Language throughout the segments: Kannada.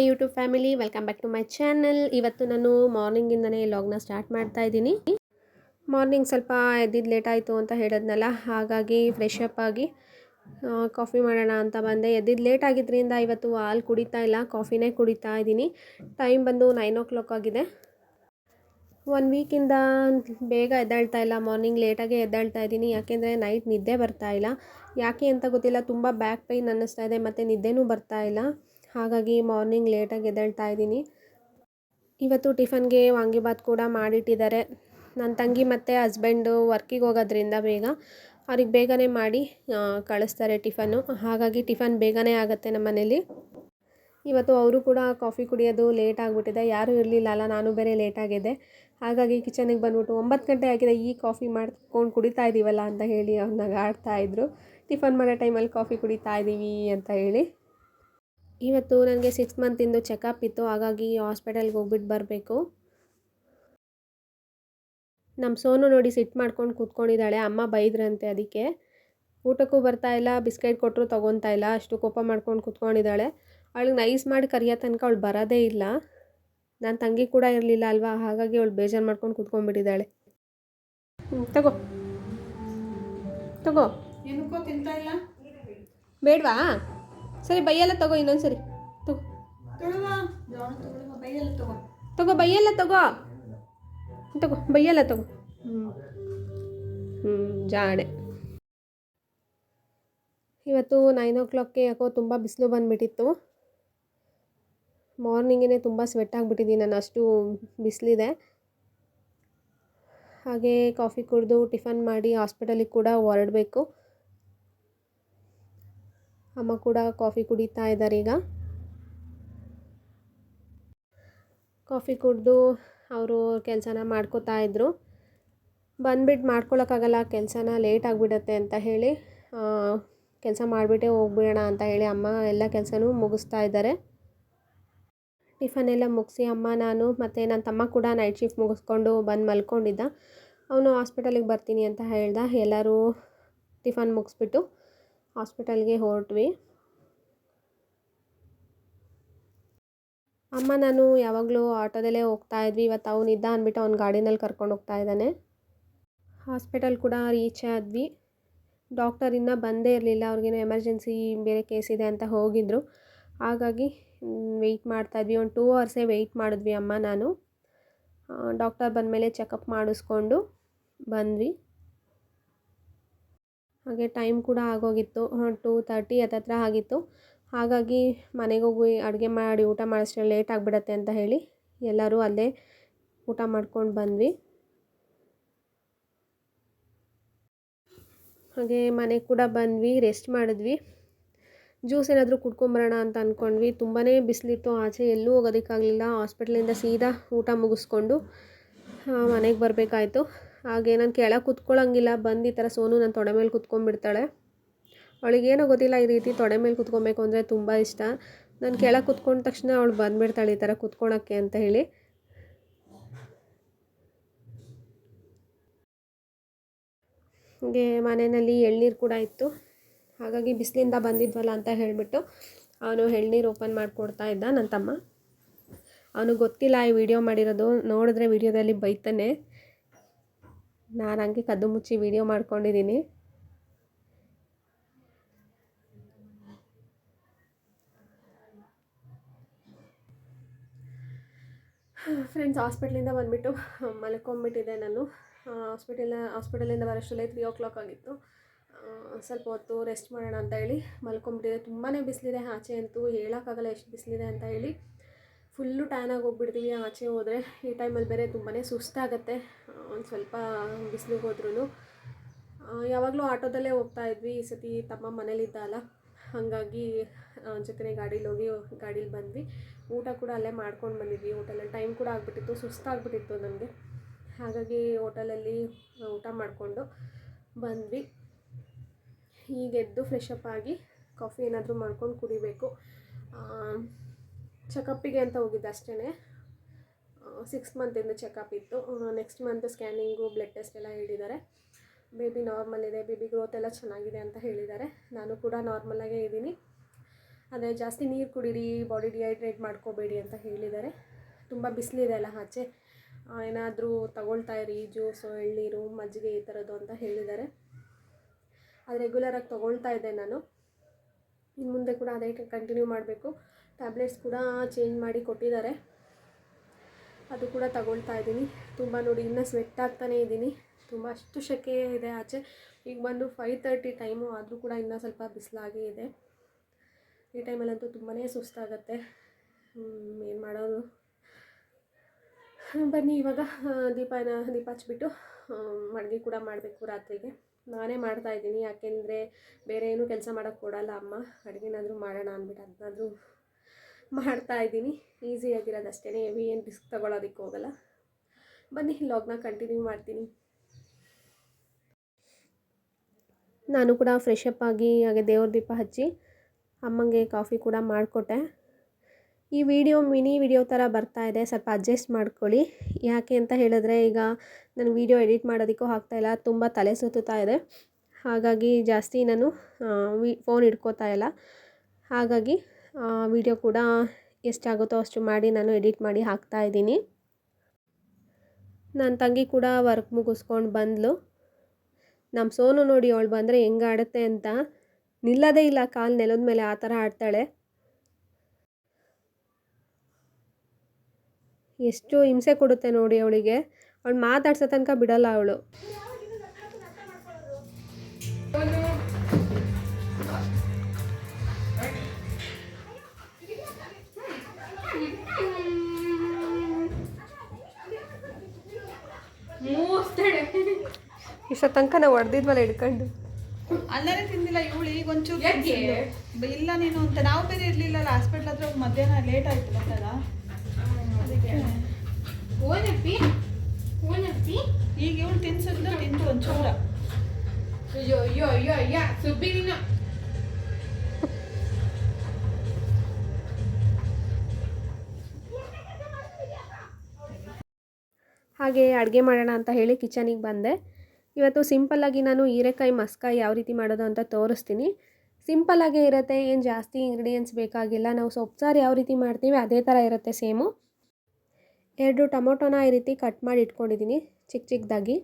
My YouTube family, welcome back to my channel. ಇವತ್ತು ನಾನು ಮಾರ್ನಿಂಗಿಂದನೇ ಲಾಗ್ನ ಸ್ಟಾರ್ಟ್ ಮಾಡ್ತಾ ಇದ್ದೀನಿ. ಮಾರ್ನಿಂಗ್ ಸ್ವಲ್ಪ ಎದ್ದಿದ್ದು ಲೇಟ್ ಆಯಿತು ಅಂತ ಹೇಳಿದ್ನಲ್ಲ, ಹಾಗಾಗಿ ಫ್ರೆಶ್ ಅಪ್ ಆಗಿ ಕಾಫಿ ಮಾಡೋಣ ಅಂತ ಬಂದೆ. ಎದ್ದಿದ್ದು ಲೇಟ್ ಆಗಿದ್ದರಿಂದ ಇವತ್ತು ಹಾಲು ಕುಡಿತಾ ಇಲ್ಲ, ಕಾಫಿನೇ ಕುಡಿತಾ ಇದ್ದೀನಿ. ಟೈಮ್ ಬಂದು ನೈನ್ ಓ ಕ್ಲಾಕ್ ಆಗಿದೆ ಒನ್ ವೀಕಿಂದ ಬೇಗ ಎದ್ದಾಳ್ತಾ ಇಲ್ಲ, ಮಾರ್ನಿಂಗ್ ಲೇಟಾಗೆ ಎದ್ದಾಳ್ತಾ ಇದ್ದೀನಿ. ಯಾಕೆಂದರೆ ನೈಟ್ ನಿದ್ದೆ ಬರ್ತಾ ಇಲ್ಲ. ಯಾಕೆ ಅಂತ ಗೊತ್ತಿಲ್ಲ, ತುಂಬ ಬ್ಯಾಕ್ ಪೈನ್ ಅನ್ನಿಸ್ತಾ ಇದೆ, ಮತ್ತು ನಿದ್ದೆನೂ ಬರ್ತಾ ಇಲ್ಲ. ಹಾಗಾಗಿ ಮಾರ್ನಿಂಗ್ ಲೇಟಾಗಿ ಎದ್ದೇಳ್ತಾ ಇದ್ದೀನಿ. ಇವತ್ತು ಟಿಫನ್ಗೆ ವಾಂಗಿಬಾತ್ ಕೂಡ ಮಾಡಿಟ್ಟಿದ್ದಾರೆ. ನನ್ನ ತಂಗಿ ಮತ್ತು ಹಸ್ಬೆಂಡು ವರ್ಕಿಗೆ ಹೋಗೋದ್ರಿಂದ ಬೇಗ ಅವ್ರಿಗೆ ಬೇಗನೆ ಮಾಡಿ ಕಳಿಸ್ತಾರೆ ಟಿಫನ್ನು. ಹಾಗಾಗಿ ಟಿಫನ್ ಬೇಗನೆ ಆಗುತ್ತೆ ನಮ್ಮ ಮನೇಲಿ. ಇವತ್ತು ಅವರು ಕೂಡ ಕಾಫಿ ಕುಡಿಯೋದು ಲೇಟ್ ಆಗಿಬಿಟ್ಟಿದೆ. ಯಾರೂ ಇರಲಿಲ್ಲ ಅಲ್ಲ, ನಾನು ಬೇರೆ ಲೇಟಾಗಿದೆ ಹಾಗಾಗಿ ಕಿಚನಿಗೆ ಬಂದ್ಬಿಟ್ಟು ಒಂಬತ್ತು ಗಂಟೆ ಆಗಿದೆ, ಈ ಕಾಫಿ ಮಾಡ್ಕೊಂಡು ಕುಡಿತಾ ಇದ್ದೀವಲ್ಲ ಅಂತ ಹೇಳಿ ಅವ್ರನ್ನ ಆಡ್ತಾಯಿದ್ರು ಟಿಫನ್ ಮಾಡೋ ಟೈಮಲ್ಲಿ ಕಾಫಿ ಕುಡಿತಾ ಇದ್ದೀವಿ ಅಂತ ಹೇಳಿ. ಇವತ್ತು ನನಗೆ ಸಿಕ್ಸ್ ಮಂತಿಂದು ಚೆಕಪ್ ಇತ್ತು ಹಾಗಾಗಿ ಹಾಸ್ಪಿಟಲ್ಗೆ ಹೋಗ್ಬಿಟ್ಟು ಬರಬೇಕು. ನಮ್ಮ ಸೋನು ನೋಡಿ ಸಿಟ್ಟು ಮಾಡ್ಕೊಂಡು ಕೂತ್ಕೊಂಡಿದ್ದಾಳೆ ಅಮ್ಮ ಬೈದ್ರಂತೆ ಅದಕ್ಕೆ. ಊಟಕ್ಕೂ ಬರ್ತಾ ಇಲ್ಲ ಬಿಸ್ಕೆಟ್ ಕೊಟ್ಟರು ತೊಗೊತಾ ಇಲ್ಲ ಅಷ್ಟು ಕೋಪ ಮಾಡ್ಕೊಂಡು ಕೂತ್ಕೊಂಡಿದ್ದಾಳೆ. ಅವಳಿಗೆ ನೈಸ್ ಮಾಡಿ ಕರಿಯೋ ತನಕ ಅವಳು ಬರೋದೇ ಇಲ್ಲ. ನನ್ನ ತಂಗಿ ಕೂಡ ಇರಲಿಲ್ಲ ಅಲ್ವಾ ಹಾಗಾಗಿ ಅವಳು ಬೇಜಾರು ಮಾಡ್ಕೊಂಡು ಕೂತ್ಕೊಂಡ್ಬಿಟ್ಟಿದ್ದಾಳೆ. ಹ್ಞೂ ತಗೋ. ತಗೋ. ಏನಕ್ಕೋ ತಿಂತಾ ಇಲ್ಲ? ಬೇಡವಾ? ಸರಿ ಬೈಯೆಲ್ಲ ತಗೋ ಇನ್ನೊಂದು ಸರಿ. ತಗೋ. ತಗೋ. ತಗೋ ಬೈಯೆಲ್ಲ ತಗೋ. ತಗೋ ಬೈಯೆಲ್ಲ ತಗೋ. ಹ್ಞೂ ಹ್ಞೂ ಜಾಡೆ ಇವತ್ತು ನೈನ್ ಓ ಕ್ಲಾಕ್ಗೆ ಯಾಕೋ ತುಂಬ ಬಿಸಿಲು ಬಂದುಬಿಟ್ಟಿತ್ತು. ಮಾರ್ನಿಂಗೇ ತುಂಬ ಸ್ವೆಟ್ ಆಗಿಬಿಟ್ಟಿದ್ದೀನಿ ನಾನು ಅಷ್ಟು ಬಿಸಿಲಿದೆ. ಹಾಗೆ ಕಾಫಿ ಕುಡಿದು ಟಿಫನ್ ಮಾಡಿ ಹಾಸ್ಪಿಟಲಿಗೆ ಕೂಡ ಹೊರಡಬೇಕು. ಅಮ್ಮ ಕೂಡ ಕಾಫಿ ಕುಡಿತಾ ಇದ್ದಾರೆ ಈಗ. ಕಾಫಿ ಕುಡಿದು ಅವರು ಕೆಲಸನ ಮಾಡ್ಕೋತಾ ಇದ್ದರು ಬಂದ್ಬಿಟ್ಟು ಮಾಡ್ಕೊಳಕ್ಕಾಗಲ್ಲ, ಕೆಲಸನ ಲೇಟ್ ಆಗಿಬಿಡತ್ತೆ ಅಂತ ಹೇಳಿ ಕೆಲಸ ಮಾಡಿಬಿಟ್ಟೆ ಹೋಗ್ಬಿಡೋಣ ಅಂತ ಹೇಳಿ ಅಮ್ಮ ಎಲ್ಲ ಕೆಲಸನೂ ಮುಗಿಸ್ತಾ ಇದ್ದಾರೆ. ಟಿಫನ್ ಎಲ್ಲ ಮುಗಿಸಿ ಅಮ್ಮ, ನಾನು ಮತ್ತು ನನ್ನ ತಮ್ಮ ಕೂಡ ನೈಟ್ ಶಿಫ್ಟ್ ಮುಗಿಸ್ಕೊಂಡು ಬಂದು ಮಲ್ಕೊಂಡಿದ್ದ. ಅವನು ಹಾಸ್ಪಿಟಲಿಗೆ ಬರ್ತೀನಿ ಅಂತ ಹೇಳ್ದ. ಎಲ್ಲರೂ ಟಿಫನ್ ಮುಗಿಸ್ಬಿಟ್ಟು ಹಾಸ್ಪಿಟಲ್ಗೆ ಹೊರಟ್ವಿ. ಅಮ್ಮ ನಾನು ಯಾವಾಗಲೂ ಆಟೋದಲ್ಲೇ ಹೋಗ್ತಾ ಇದ್ವಿ. ಇವತ್ತು ಅವನಿದ್ದ ಅಂದ್ಬಿಟ್ಟು ಅವ್ನ ಗಾಡಿನಲ್ಲಿ ಕರ್ಕೊಂಡು ಹೋಗ್ತಾ ಇದ್ದಾನೆ. ಹಾಸ್ಪಿಟಲ್ ಕೂಡ ರೀಚ್ ಆದ್ವಿ. ಡಾಕ್ಟರ್ ಇನ್ನೂ ಬಂದೇ ಇರಲಿಲ್ಲ. ಅವ್ರಿಗೇನು ಎಮರ್ಜೆನ್ಸಿ ಬೇರೆ ಕೇಸ್ ಇದೆ ಅಂತ ಹೋಗಿದ್ದರು ಹಾಗಾಗಿ ವೆಯ್ಟ್ ಮಾಡ್ತಾಯಿದ್ವಿ ಒಂದು ಟೂ ಅವರ್ಸೇ ವೆಯ್ಟ್ ಮಾಡಿದ್ವಿ ಅಮ್ಮ ನಾನು. ಡಾಕ್ಟರ್ ಬಂದಮೇಲೆ ಚೆಕಪ್ ಮಾಡಿಸ್ಕೊಂಡು ಬಂದ್ವಿ. ಹಾಗೆ ಟೈಮ್ ಕೂಡ ಆಗೋಗಿತ್ತು. ಟೂ ತರ್ಟಿ ಹತ್ತತ್ರ ಆಗಿತ್ತು. ಹಾಗಾಗಿ ಮನೆಗೆ ಹೋಗಿ ಅಡುಗೆ ಮಾಡಿ ಊಟ ಮಾಡೋಷ್ಟರಲ್ಲಿ ಲೇಟ್ ಆಗಿಬಿಡತ್ತೆ ಅಂತ ಹೇಳಿ ಎಲ್ಲರೂ ಅಲ್ಲೇ ಊಟ ಮಾಡ್ಕೊಂಡು ಬಂದ್ವಿ. ಹಾಗೆ ಮನೆಗೆ ಕೂಡ ಬಂದ್ವಿ ರೆಸ್ಟ್ ಮಾಡಿದ್ವಿ. ಜ್ಯೂಸ್ ಏನಾದರೂ ಕುಡ್ಕೊಂಬರೋಣ ಅಂತ ಅಂದ್ಕೊಂಡ್ವಿ ತುಂಬಾ ಬಿಸಿಲಿತ್ತು. ಆಚೆ ಎಲ್ಲೂ ಹೋಗೋದಕ್ಕಾಗಲಿಲ್ಲ. ಹಾಸ್ಪಿಟ್ಲಿಂದ ಸೀದಾ ಊಟ ಮುಗಿಸ್ಕೊಂಡು ಮನೆಗೆ ಬರಬೇಕಾಯ್ತು. ಹಾಗೆ ನಾನು ಕೆಳಗೆ ಕುತ್ಕೊಳ್ಳೋಂಗಿಲ್ಲ ಬಂದು ಈ ಥರ ಸೋನು ನನ್ನ ತೊಡೆ ಮೇಲೆ ಕುತ್ಕೊಂಡ್ಬಿಡ್ತಾಳೆ. ಅವಳಿಗೇನೋ ಗೊತ್ತಿಲ್ಲ ಈ ರೀತಿ ತೊಡೆ ಮೇಲೆ ಕುತ್ಕೊಬೇಕು ಅಂದರೆ ತುಂಬ ಇಷ್ಟ. ನಾನು ಕೆಳಗೆ ಕುತ್ಕೊಂಡ ತಕ್ಷಣ ಅವಳು ಬಂದುಬಿಡ್ತಾಳೆ ಈ ಥರ ಕುತ್ಕೊಳಕ್ಕೆ ಅಂತ ಹೇಳಿ. ಹಾಗೆ ಮನೆಯಲ್ಲಿ ಎಳ್ನೀರು ಕೂಡ ಇತ್ತು. ಹಾಗಾಗಿ ಬಿಸಿಲಿಂದ ಬಂದಿದ್ವಲ್ಲ ಅಂತ ಹೇಳಿಬಿಟ್ಟು ಅವನು ಎಳ್ನೀರು ಓಪನ್ ಮಾಡಿಕೊಡ್ತಾ ಇದ್ದ ನನ್ನ ತಮ್ಮ. ಅವನು ಗೊತ್ತಿಲ್ಲ ಈ ವಿಡಿಯೋ ಮಾಡಿರೋದು. ನೋಡಿದ್ರೆ ವಿಡಿಯೋದಲ್ಲಿ ಬೈತಾನೆ. ನಾನು ಹಂಗೆ ಕದ್ದು ಮುಚ್ಚಿ ವಿಡಿಯೋ ಮಾಡ್ಕೊಂಡಿದ್ದೀನಿ ಫ್ರೆಂಡ್ಸ್ ಹಾಸ್ಪಿಟ್ಲಿಂದ ಬಂದುಬಿಟ್ಟು ಮಲ್ಕೊಂಬಿಟ್ಟಿದ್ದೆ ನಾನು. ಹಾಸ್ಪಿಟಲ್ ಹಾಸ್ಪಿಟಲಿಂದ ಬರೋಷ್ಟರಲ್ಲೇ ತ್ರೀ ಓ ಕ್ಲಾಕ್ ಆಗಿತ್ತು ಸ್ವಲ್ಪ ಹೊತ್ತು ರೆಸ್ಟ್ ಮಾಡೋಣ ಅಂತ ಹೇಳಿ ಮಲ್ಕೊಂಬಿಟ್ಟಿದೆ ತುಂಬಾ ಬಿಸಿಲಿದೆ, ಆಚೆ ಅಂತೂ ಹೇಳೋಕ್ಕಾಗಲ್ಲ ಎಷ್ಟು ಬಿಸಿಲಿದೆ ಅಂತ ಹೇಳಿ. ಫುಲ್ಲು ಟ್ಯಾನ್ ಹೋಗ್ಬಿಡ್ತೀವಿ ಆಚೆ ಹೋದರೆ ಈ ಟೈಮಲ್ಲಿ ಬೇರೆ ತುಂಬಾ ಸುಸ್ತಾಗತ್ತೆ. ಒಂದು ಸ್ವಲ್ಪ ಬಿಸಿಲಿಗೆ ಹೋದ್ರೂ ಯಾವಾಗಲೂ ಆಟೋದಲ್ಲೇ ಹೋಗ್ತಾ ಇದ್ವಿ. ಈ ಸತಿ ತಮ್ಮ ಮನೇಲಿದ್ದ ಅಲ್ಲ ಹಾಗಾಗಿ ಜೊತೆನೇ ಗಾಡೀಲಿ ಹೋಗಿ ಗಾಡೀಲಿ ಬಂದ್ವಿ. ಊಟ ಕೂಡ ಅಲ್ಲೇ ಮಾಡ್ಕೊಂಡು ಬಂದಿದ್ವಿ. ಹೋಟೆಲಲ್ಲಿ ಟೈಮ್ ಕೂಡ ಆಗಿಬಿಟ್ಟಿತ್ತು. ಸುಸ್ತಾಗ್ಬಿಟ್ಟಿತ್ತು ನನಗೆ ಹಾಗಾಗಿ ಹೋಟೆಲಲ್ಲಿ ಊಟ ಮಾಡಿಕೊಂಡು ಬಂದ್ವಿ. ಈಗ ಎದ್ದು ಫ್ರೆಶ್ ಅಪ್ ಆಗಿ ಕಾಫಿ ಏನಾದರೂ ಮಾಡ್ಕೊಂಡು ಕುಡಿಬೇಕು. ಚೆಕಪ್ಪಿಗೆ ಅಂತ ಹೋಗಿದ್ದೆ ಅಷ್ಟೇ ಸಿಕ್ಸ್ ಮಂತಿಂದ ಚೆಕಪ್ ಇತ್ತು. Next month scanning blood test ಎಲ್ಲ ಹೇಳಿದ್ದಾರೆ. ಬೇಬಿ ನಾರ್ಮಲ್ ಇದೆ ಬೇಬಿ ಗ್ರೋತ್ ಎಲ್ಲ ಚೆನ್ನಾಗಿದೆ ಅಂತ ಹೇಳಿದ್ದಾರೆ. ನಾನು ಕೂಡ ನಾರ್ಮಲಾಗೇ ಇದ್ದೀನಿ. ಅದೇ ಜಾಸ್ತಿ ನೀರು ಕುಡೀರಿ ಬಾಡಿ ಡಿಹೈಡ್ರೇಟ್ ಮಾಡ್ಕೋಬೇಡಿ ಅಂತ ಹೇಳಿದ್ದಾರೆ. ತುಂಬ ಬಿಸಿಲಿದೆ ಅಲ್ಲ ಆಚೆ. ಏನಾದರೂ ತಗೊಳ್ತಾ ಇರಿ ಜ್ಯೂಸು ಎಳ್ನೀರು, ಮಜ್ಜಿಗೆ ಈ ಥರದ್ದು ಅಂತ ಹೇಳಿದ್ದಾರೆ. ಅದು ರೆಗ್ಯುಲರಾಗಿ ತೊಗೊಳ್ತಾ ಇದ್ದೆ ನಾನು. ಇನ್ನು ಮುಂದೆ ಕೂಡ ಅದೇ ಕಂಟಿನ್ಯೂ ಮಾಡಬೇಕು. ಟ್ಯಾಬ್ಲೆಟ್ಸ್ ಕೂಡ ಚೇಂಜ್ ಮಾಡಿ ಕೊಟ್ಟಿದ್ದಾರೆ. ಅದು ಕೂಡ ತಗೊಳ್ತಾ ಇದ್ದೀನಿ. ತುಂಬ ನೋಡಿ, ಇನ್ನೂ ಸ್ವೆಟ್ ಆಗ್ತಾನೆ ಇದ್ದೀನಿ. ತುಂಬ ಅಷ್ಟು ಸೆಕೆ ಇದೆ ಆಚೆ. ಈಗ ಬಂದು ಫೈವ್ ತರ್ಟಿ ಟೈಮು ಆದರೂ ಕೂಡ ಇನ್ನೂ ಸ್ವಲ್ಪ ಬಿಸಿಲಾಗೇ ಇದೆ. ಈ ಟೈಮಲ್ಲಂತೂ ತುಂಬಾ ಸುಸ್ತಾಗತ್ತೆ. ಏನು ಮಾಡೋದು? ಬನ್ನಿ, ಇವಾಗ ದೀಪನ, ದೀಪ ಹಚ್ಬಿಟ್ಟು ಅಡುಗೆ ಕೂಡ ಮಾಡಬೇಕು ರಾತ್ರಿಗೆ. ನಾನೇ ಮಾಡ್ತಾಯಿದ್ದೀನಿ ಯಾಕೆಂದರೆ ಬೇರೆ ಏನೂ ಕೆಲಸ ಮಾಡೋಕ್ಕೆ ಕೊಡಲ್ಲ ಅಮ್ಮ. ಅಡುಗೆನಾದರೂ ಮಾಡೋಣ ಅಂದ್ಬಿಟ್ಟು ಅದನ್ನಾದರೂ ಮಾಡ್ತಾ ಇದ್ದೀನಿ. ಈಸಿಯಾಗಿರೋದು ಅಷ್ಟೇ ಹೆವಿ ಏನು ರಿಸ್ಕ್ ತೊಗೊಳೋದಕ್ಕೆ ಹೋಗಲ್ಲ. ಬನ್ನಿ ಲಾಗ್ನ ಕಂಟಿನ್ಯೂ ಮಾಡ್ತೀನಿ. ನಾನು ಕೂಡ ಫ್ರೆಶ್ ಅಪ್ ಆಗಿ ಹಾಗೆ ದೇವ್ರ ದೀಪ ಹಚ್ಚಿ ಅಮ್ಮಂಗೆ ಕಾಫಿ ಕೂಡ ಮಾಡಿಕೊಟ್ಟೆ. ಈ ವಿಡಿಯೋ ಮಿನಿ ವಿಡಿಯೋ ಥರ ಬರ್ತಾ ಇದೆ. ಸ್ವಲ್ಪ ಅಡ್ಜಸ್ಟ್ ಮಾಡ್ಕೊಳ್ಳಿ. ಯಾಕೆ ಅಂತ ಹೇಳಿದ್ರೆ ಈಗ ನಾನು ವಿಡಿಯೋ ಎಡಿಟ್ ಮಾಡೋದಕ್ಕೂ ಆಗ್ತಾಯಿಲ್ಲ ತುಂಬ ತಲೆ ಸುತ್ತುತ್ತಾ ಇದೆ. ಹಾಗಾಗಿ ಜಾಸ್ತಿ ನಾನು ವಿ ಫೋನ್ ಇಟ್ಕೋತಾ ಇಲ್ಲ. ಹಾಗಾಗಿ ವಿಡಿಯೋ ಕೂಡ ಎಷ್ಟಾಗುತ್ತೋ ಅಷ್ಟು ಮಾಡಿ ನಾನು ಎಡಿಟ್ ಮಾಡಿ ಹಾಕ್ತಾ ಇದ್ದೀನಿ. ನನ್ನ ತಂಗಿ ಕೂಡ ವರ್ಕ್ ಮುಗಿಸ್ಕೊಂಡು ಬಂದಳು ನಮ್ಮ ಸೋನು ನೋಡಿ ಅವಳು ಬಂದರೆ ಹೆಂಗೆ ಆಡುತ್ತೆ ಅಂತ. ನಿಲ್ಲದೇ ಇಲ್ಲ, ಕಾಲು ನೆಲದ ಮೇಲೆ ಆ ಥರ ಆಡ್ತಾಳೆ. ಎಷ್ಟು ಹಿಂಸೆ ಕೊಡುತ್ತೆ ನೋಡಿ ಅವಳಿಗೆ. ಅವಳು ಮಾತಾಡ್ಸೋ ತನಕ ಬಿಡಲ್ಲ ಅವಳು. ಇಷ್ಟ ತನಕ ನಾವು ಹೊಡೆದಿದ್ವಲ್ಲ ಹಿಡ್ಕೊಂಡು. ಅಲ್ಲೇ ತಿಂದಿಲ್ಲ ಇವಳು ಈಗ ಒಂಚೂರು. ಇಲ್ಲ ನೀನು ಅಂತ. ನಾವು ಬೇರೆ ಇರ್ಲಿಲ್ಲ ಹಾಸ್ಪಿಟ್ಲ್ ಹತ್ರ ಹೋಗಿ ಮಧ್ಯಾಹ್ನ ಲೇಟ್ ಆಯ್ತು ಬಂದಾಗ ಅದಕ್ಕೆ. ಈಗ ಇವಳು ತಿನ್ಸಿದ್ಲು ತಿಂದು ಒಂಚೂರ. ಅಯ್ಯೋ ಅಯ್ಯೋ ಅಯ್ಯೋ ಅಯ್ಯ ಸುಬ್ಬಿ ನೀನು. ಹಾಗೆ ಅಡುಗೆ ಮಾಡೋಣ ಅಂತ ಹೇಳಿ ಕಿಚನಿಗೆ ಬಂದೆ. ಇವತ್ತು ಸಿಂಪಲ್ಲಾಗಿ ನಾನು ಹೀರೆಕಾಯಿ ಮಸ್ಕಾಯಿ ಯಾವ ರೀತಿ ಮಾಡೋದು ಅಂತ ತೋರಿಸ್ತೀನಿ. ಸಿಂಪಲ್ಲಾಗೇ ಇರುತ್ತೆ, ಏನು ಜಾಸ್ತಿ ಇಂಗ್ರೀಡಿಯೆಂಟ್ಸ್ ಬೇಕಾಗಿಲ್ಲ. ನಾವು ಸೊಪ್ಪು ಯಾವ ರೀತಿ ಮಾಡ್ತೀವಿ ಅದೇ ಥರ ಇರುತ್ತೆ ಸೇಮು. ಎರಡು ಟೊಮೊಟೊನ ಈ ರೀತಿ ಕಟ್ ಮಾಡಿ ಇಟ್ಕೊಂಡಿದ್ದೀನಿ ಚಿಕ್ಕ ಚಿಕ್ಕದಾಗಿ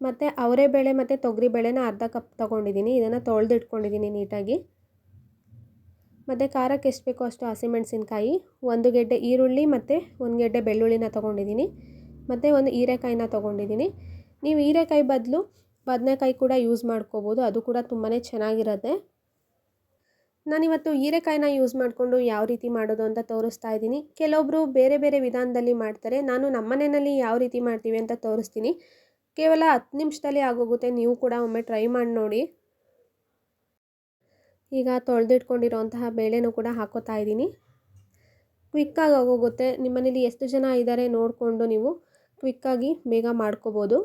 ಮತ್ತು ಅವರೆಬೇಳೆ ಮತ್ತು ತೊಗರಿಬೇಳೆನ ಅರ್ಧ ಕಪ್ ತೊಗೊಂಡಿದ್ದೀನಿ. ಇದನ್ನು ತೊಳೆದು ಇಟ್ಕೊಂಡಿದ್ದೀನಿ ನೀಟಾಗಿ. ಮತ್ತು ಖಾರಕ್ಕೆ ಎಷ್ಟು ಬೇಕೋ ಅಷ್ಟು ಹಸಿಮೆಣಸಿನ್ಕಾಯಿ, ಒಂದು ಗೆಡ್ಡೆ ಈರುಳ್ಳಿ ಮತ್ತು ಒಂದು ಗೆಡ್ಡೆ ಬೆಳ್ಳುಳ್ಳಿನ ತೊಗೊಂಡಿದ್ದೀನಿ. ಮತ್ತು ಒಂದು ಹೀರೆಕಾಯಿನ ತೊಗೊಂಡಿದ್ದೀನಿ. ನೀವು ಹೀರೆಕಾಯಿ ಬದಲು ಬದನೆಕಾಯಿ ಕೂಡ ಯೂಸ್ ಮಾಡ್ಕೋಬೋದು. ಅದು ಕೂಡ ತುಂಬಾ ಚೆನ್ನಾಗಿರುತ್ತೆ. ನಾನಿವತ್ತು ಹೀರೆಕಾಯಿನ ಯೂಸ್ ಮಾಡಿಕೊಂಡು ಯಾವ ರೀತಿ ಮಾಡೋದು ಅಂತ ತೋರಿಸ್ತಾ ಇದ್ದೀನಿ. ಕೆಲವೊಬ್ಬರು ಬೇರೆ ಬೇರೆ ವಿಧಾನದಲ್ಲಿ ಮಾಡ್ತಾರೆ. ನಾನು ನಮ್ಮನೆಯಲ್ಲಿ ಯಾವ ರೀತಿ ಮಾಡ್ತೀವಿ ಅಂತ ತೋರಿಸ್ತೀನಿ. ಕೇವಲ ಹತ್ತು ನಿಮಿಷದಲ್ಲಿ ಆಗೋಗುತ್ತೆ. ನೀವು ಕೂಡ ಒಮ್ಮೆ ಟ್ರೈ ಮಾಡಿ ನೋಡಿ. ಈಗ ತೊಳೆದಿಟ್ಕೊಂಡಿರೋಂತಹ ಬೇಳೆನೂ ಕೂಡ ಹಾಕೋತಾ ಇದ್ದೀನಿ. ಕ್ವಿಕ್ಕಾಗಿ ಆಗೋಗುತ್ತೆ. ನಿಮ್ಮ ಮನೇಲಿ ಎಷ್ಟು ಜನ ಇದ್ದಾರೆ ನೋಡಿಕೊಂಡು ನೀವು ಕ್ವಿಕ್ಕಾಗಿ ಬೇಗ ಮಾಡ್ಕೋಬೋದು.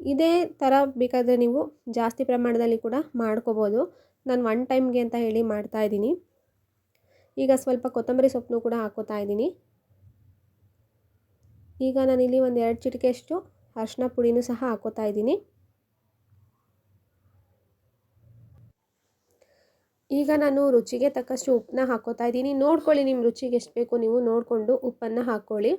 ಇದೇ ಥರ ಬೇಕಾದರೆ ನೀವು ಜಾಸ್ತಿ ಪ್ರಮಾಣದಲ್ಲಿ ಕೂಡ ಮಾಡ್ಕೋಬೋದು. ನಾನು ಒನ್ ಟೈಮ್ಗೆ ಅಂತ ಹೇಳಿ ಮಾಡ್ತಾ ಇದ್ದೀನಿ. ಈಗ ಸ್ವಲ್ಪ ಕೊತ್ತಂಬರಿ ಸೊಪ್ಪನ್ನು ಕೂಡ ಹಾಕೋತಾ ಇದ್ದೀನಿ. ಈಗ ನಾನಿಲ್ಲಿ ಒಂದು ಎರಡು ಚಿಟಿಕೆಯಷ್ಟು ಅರಿಶಿನ ಪುಡಿನೂ ಸಹ ಹಾಕೋತಾ ಇದ್ದೀನಿ. ಈಗ ನಾನು ರುಚಿಗೆ ತಕ್ಕಷ್ಟು ಉಪ್ಪನ್ನ ಹಾಕೋತಾ ಇದ್ದೀನಿ. ನೋಡ್ಕೊಳ್ಳಿ ನಿಮ್ಮ ರುಚಿಗೆ ಎಷ್ಟು ಬೇಕು ನೀವು ನೋಡಿಕೊಂಡು ಉಪ್ಪನ್ನು ಹಾಕ್ಕೊಳ್ಳಿ.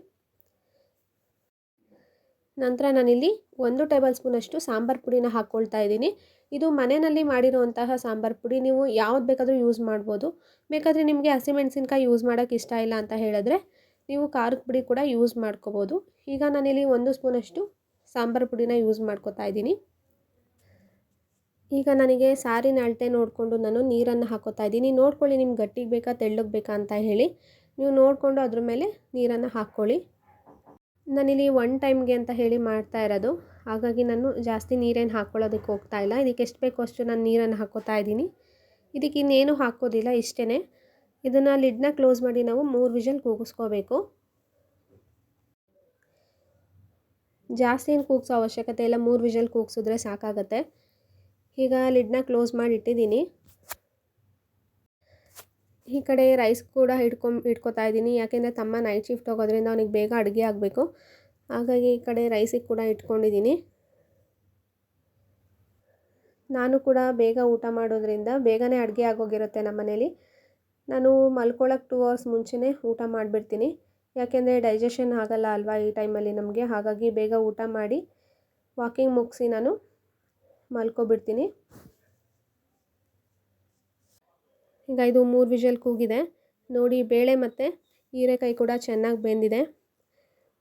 ನಂತರ ನಾನಿಲ್ಲಿ ಒಂದು ಟೇಬಲ್ ಸ್ಪೂನಷ್ಟು ಸಾಂಬಾರು ಪುಡಿನ ಹಾಕ್ಕೊಳ್ತಾ ಇದ್ದೀನಿ. ಇದು ಮನೆಯಲ್ಲಿ ಮಾಡಿರುವಂತಹ ಸಾಂಬಾರು ಪುಡಿ, ನೀವು ಯಾವ್ದು ಬೇಕಾದರೂ ಯೂಸ್ ಮಾಡ್ಬೋದು. ಬೇಕಾದರೆ ನಿಮಗೆ ಹಸಿಮೆಣಸಿನ್ಕಾಯಿ ಯೂಸ್ ಮಾಡೋಕ್ಕೆ ಇಷ್ಟ ಇಲ್ಲ ಅಂತ ಹೇಳಿದ್ರೆ ನೀವು ಖಾರದ ಪುಡಿ ಕೂಡ ಯೂಸ್ ಮಾಡ್ಕೋಬೋದು. ಈಗ ನಾನಿಲ್ಲಿ ಒಂದು ಸ್ಪೂನಷ್ಟು ಸಾಂಬಾರು ಪುಡಿನ ಯೂಸ್ ಮಾಡ್ಕೋತಾ ಇದ್ದೀನಿ. ಈಗ ನನಗೆ ಸಾರಿನ ಅಳತೆ ನೋಡಿಕೊಂಡು ನಾನು ನೀರನ್ನು ಹಾಕೋತಾ ಇದ್ದೀನಿ. ನೋಡ್ಕೊಳ್ಳಿ ನಿಮ್ಗೆ ಗಟ್ಟಿಗೆ ಬೇಕಾ ತೆಳ್ಳಗೆ ಬೇಕಾ ಅಂತ ಹೇಳಿ. ನೀವು ನೋಡಿಕೊಂಡು ಅದ್ರ ಮೇಲೆ ನೀರನ್ನು ಹಾಕ್ಕೊಳ್ಳಿ. ನಾನಿಲ್ಲಿ ಒನ್ ಟೈಮ್ಗೆ ಅಂತ ಹೇಳಿ ಮಾಡ್ತಾ ಇರೋದು. ಹಾಗಾಗಿ ನಾನು ಜಾಸ್ತಿ ನೀರೇನು ಹಾಕ್ಕೊಳ್ಳೋದಕ್ಕೆ ಹೋಗ್ತಾ ಇಲ್ಲ. ಇದಕ್ಕೆ ಎಷ್ಟು ಬೇಕೋ ಅಷ್ಟು ನಾನು ನೀರನ್ನು ಹಾಕೋತಾ ಇದ್ದೀನಿ. ಇದಕ್ಕೆ ಇನ್ನೇನು ಹಾಕೋದಿಲ್ಲ ಇಷ್ಟೇ ಇದನ್ನು ಲಿಡ್ನ ಕ್ಲೋಸ್ ಮಾಡಿ ನಾವು ಮೂರು ವಿಷಲ್ ಕೂಗಿಸ್ಕೋಬೇಕು. ಜಾಸ್ತಿ ಏನು ಕೂಗಿಸೋ ಅವಶ್ಯಕತೆ ಇಲ್ಲ, ಮೂರು ವಿಷಲ್ ಕೂಗಿಸಿದ್ರೆ ಸಾಕಾಗತ್ತೆ. ಈಗ ಲಿಡ್ನ ಕ್ಲೋಸ್ ಮಾಡಿ ಇಟ್ಟಿದ್ದೀನಿ. ಈ ಕಡೆ ರೈಸ್ ಕೂಡ ಹಿಡ್ಕೊಂ ಇಟ್ಕೊತಾ ಇದ್ದೀನಿ. ಯಾಕೆಂದರೆ ತಮ್ಮ ನೈಟ್ ಶಿಫ್ಟ್ ಹೋಗೋದ್ರಿಂದ ಅವನಿಗೆ ಬೇಗ ಅಡುಗೆ ಆಗಬೇಕು. ಹಾಗಾಗಿ ಈ ಕಡೆ ರೈಸಿಗೆ ಕೂಡ ಇಟ್ಕೊಂಡಿದ್ದೀನಿ ನಾನು ಕೂಡ ಬೇಗ ಊಟ ಮಾಡೋದ್ರಿಂದ ಬೇಗನೆ ಅಡುಗೆ ಆಗೋಗಿರುತ್ತೆ ನಮ್ಮ ಮನೇಲಿ. ನಾನು ಮಲ್ಕೊಳ್ಳೋಕೆ ಟೂ ಅವರ್ಸ್ ಮುಂಚೆನೇ ಊಟ ಮಾಡಿಬಿಡ್ತೀನಿ. ಯಾಕೆಂದರೆ ಡೈಜೆಷನ್ ಆಗಲ್ಲ ಅಲ್ವಾ ಈ ಟೈಮಲ್ಲಿ ನಮಗೆ. ಹಾಗಾಗಿ ಬೇಗ ಊಟ ಮಾಡಿ ವಾಕಿಂಗ್ ಮುಗಿಸಿ ನಾನು ಮಲ್ಕೊಬಿಡ್ತೀನಿ. ಈಗ ಇದು ಮೂರು ವಿಷಲ್ ಕೂಗಿದೆ. ನೋಡಿ, ಬೇಳೆ ಮತ್ತು ಹೀರೆಕಾಯಿ ಕೂಡ ಚೆನ್ನಾಗಿ ಬೆಂದಿದೆ.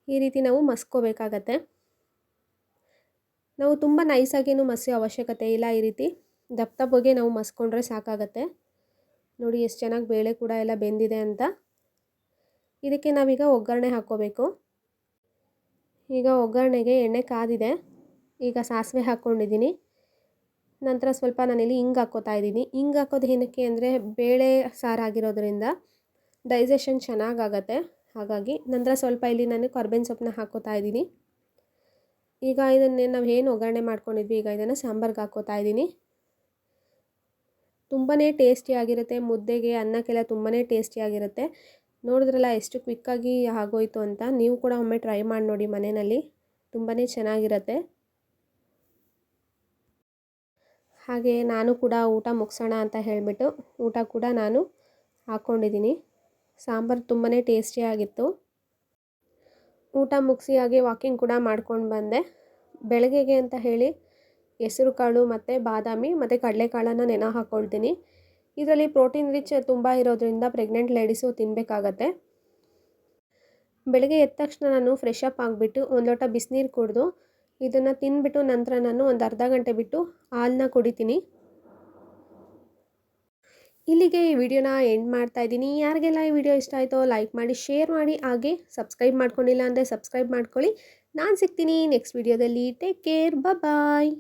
ಈ ರೀತಿ ನಾವು ಮಸ್ಕೋಬೇಕಾಗತ್ತೆ. ನಾವು ತುಂಬ ನೈಸಾಗೇನು ಮಸಿಯೋ ಅವಶ್ಯಕತೆ ಇಲ್ಲ ಈ ರೀತಿ. ದಪ್ಪ ದಪ್ಪಗೆ ನಾವು ಮಸ್ಕೊಂಡ್ರೆ ಸಾಕಾಗತ್ತೆ. ನೋಡಿ, ಎಷ್ಟು ಚೆನ್ನಾಗಿ ಬೇಳೆ ಕೂಡ ಎಲ್ಲ ಬೆಂದಿದೆ ಅಂತ. ಇದಕ್ಕೆ ನಾವೀಗ ಒಗ್ಗರಣೆ ಹಾಕ್ಕೋಬೇಕು. ಈಗ ಒಗ್ಗರಣೆಗೆ ಎಣ್ಣೆ ಕಾದಿದೆ. ಈಗ ಸಾಸಿವೆ ಹಾಕ್ಕೊಂಡಿದ್ದೀನಿ. ನಂತರ ಸ್ವಲ್ಪ ನಾನಿಲ್ಲಿ ಹಿಂಗೆ ಹಾಕೋತಾ ಇದ್ದೀನಿ. ಹಿಂಗೆ ಹಾಕೋದು ಏನಕ್ಕೆ ಅಂದರೆ ಬೇಳೆ ಸಾರಾಗಿರೋದ್ರಿಂದ ಡೈಜೆಷನ್ ಚೆನ್ನಾಗಾಗತ್ತೆ. ಹಾಗಾಗಿ ನಂತರ ಸ್ವಲ್ಪ ಇಲ್ಲಿ ನಾನು ಕರ್ಬೇವಿನ ಸೊಪ್ಪನ್ನ ಹಾಕೋತಾ ಇದ್ದೀನಿ. ಈಗ ಇದನ್ನೇ ನಾವು ಏನು ಒಗ್ಗರಣೆ ಮಾಡ್ಕೊಂಡಿದ್ವಿ, ಈಗ ಇದನ್ನು ಸಾಂಬಾರ್ಗೆ ಹಾಕ್ಕೋತಾ ಇದ್ದೀನಿ. ತುಂಬಾ ಟೇಸ್ಟಿಯಾಗಿರುತ್ತೆ ಮುದ್ದೆಗೆ ಅನ್ನಕ್ಕೆಲ್ಲ ತುಂಬಾ ಟೇಸ್ಟಿಯಾಗಿರುತ್ತೆ ನೋಡಿದ್ರಲ್ಲ ಎಷ್ಟು ಕ್ವಿಕ್ಕಾಗಿ ಆಗೋಯಿತು ಅಂತ. ನೀವು ಕೂಡ ಒಮ್ಮೆ ಟ್ರೈ ಮಾಡಿ ನೋಡಿ ಮನೆಯಲ್ಲಿ. ತುಂಬಾ ಚೆನ್ನಾಗಿರುತ್ತೆ. ಹಾಗೆ ನಾನು ಕೂಡ ಊಟ ಮುಗಿಸೋಣ ಅಂತ ಹೇಳಿಬಿಟ್ಟು ಊಟ ಕೂಡ ನಾನು ಹಾಕ್ಕೊಂಡಿದ್ದೀನಿ. ಸಾಂಬಾರು ತುಂಬಾ ಟೇಸ್ಟಿಯಾಗಿತ್ತು ಊಟ ಮುಗಿಸಿ ಹಾಗೆ ವಾಕಿಂಗ್ ಕೂಡ ಮಾಡ್ಕೊಂಡು ಬಂದೆ. ಬೆಳಗ್ಗೆಗೆ ಅಂತ ಹೇಳಿ ಹೆಸರು ಕಾಳು ಮತ್ತು ಬಾದಾಮಿ ಮತ್ತು ಕಡಲೆಕಾಳನ್ನು ನೆನೆ ಹಾಕ್ಕೊಳ್ತೀನಿ ಇದರಲ್ಲಿ ಪ್ರೋಟೀನ್ ರಿಚ್ ತುಂಬ ಇರೋದ್ರಿಂದ ಪ್ರೆಗ್ನೆಂಟ್ ಲೇಡೀಸು ತಿನ್ನಬೇಕಾಗತ್ತೆ ಬೆಳಗ್ಗೆ ಎದ್ದ ತಕ್ಷಣ ನಾನು ಫ್ರೆಶ್ ಅಪ್ ಆಗಿಬಿಟ್ಟು ಒಂದು ಲೋಟ ಬಿಸಿನೀರು ಕುಡಿದು ಇದನ್ನು ತಿಂದ್ಬಿಟ್ಟು ನಂತರ ನಾನು ಒಂದು ಅರ್ಧ ಗಂಟೆ ಬಿಟ್ಟು ಹಾಲನ್ನ ಕುಡಿತೀನಿ. ಇಲ್ಲಿಗೆ ಈ ವಿಡಿಯೋನ ಎಂಡ್ ಮಾಡ್ತಾ ಇದ್ದೀನಿ. ಯಾರಿಗೆಲ್ಲ ಈ ವಿಡಿಯೋ ಇಷ್ಟ ಆಯಿತೋ ಲೈಕ್ ಮಾಡಿ, ಶೇರ್ ಮಾಡಿ, ಹಾಗೆ ಸಬ್ಸ್ಕ್ರೈಬ್ ಮಾಡ್ಕೊಂಡಿಲ್ಲ ಅಂದರೆ ಸಬ್ಸ್ಕ್ರೈಬ್ ಮಾಡ್ಕೊಳ್ಳಿ. ನಾನು ಸಿಗ್ತೀನಿ ನೆಕ್ಸ್ಟ್ ವಿಡಿಯೋದಲ್ಲಿ. Take care bye